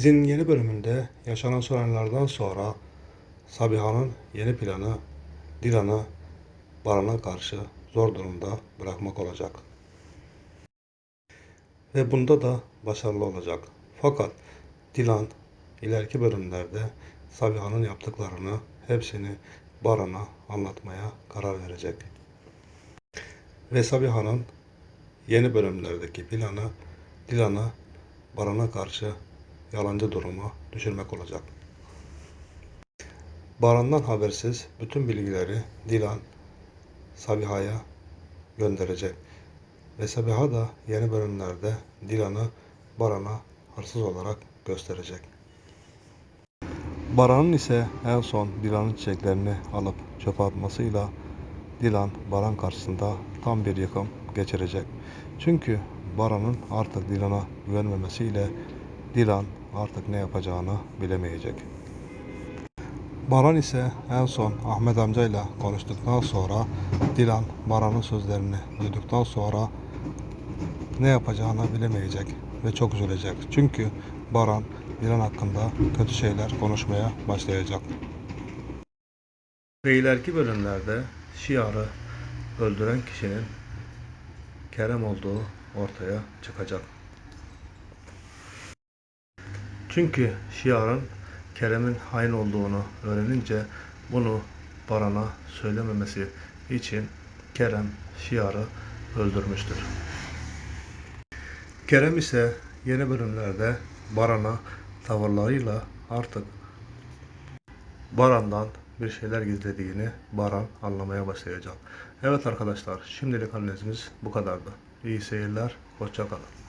Dizinin yeni bölümünde yaşanan sorunlardan sonra Sabiha'nın yeni planı Dilan'ı Baran'a karşı zor durumda bırakmak olacak. Ve bunda da başarılı olacak. Fakat Dilan ileriki bölümlerde Sabiha'nın yaptıklarını hepsini Baran'a anlatmaya karar verecek. Ve Sabiha'nın yeni bölümlerdeki planı Dilan'ı Baran'a karşı yalancı duruma düşürmek olacak. Baran'dan habersiz bütün bilgileri Dilan Sabiha'ya gönderecek. Ve Sabiha da yeni bölümlerde Dilan'ı Baran'a hırsız olarak gösterecek. Baran'ın ise en son Dilan'ın çiçeklerini alıp çöpe atmasıyla Dilan Baran karşısında tam bir yıkım geçirecek. Çünkü Baran'ın artık Dilan'a güvenmemesiyle Dilan artık ne yapacağını bilemeyecek. Baran ise en son Ahmet amcayla konuştuktan sonra Dilan Baran'ın sözlerini duyduktan sonra ne yapacağını bilemeyecek ve çok üzülecek. Çünkü Baran Dilan hakkında kötü şeyler konuşmaya başlayacak. İleriki bölümlerde Şiar'ı öldüren kişinin Kerem olduğu ortaya çıkacak. Çünkü Şiar'ın Kerem'in hain olduğunu öğrenince bunu Baran'a söylememesi için Kerem Şiar'ı öldürmüştür. Kerem ise yeni bölümlerde Baran'a tavırlarıyla artık Baran'dan bir şeyler gizlediğini Baran anlamaya başlayacak. Evet arkadaşlar şimdilik analizimiz bu kadardı. İyi seyirler, hoşça kalın.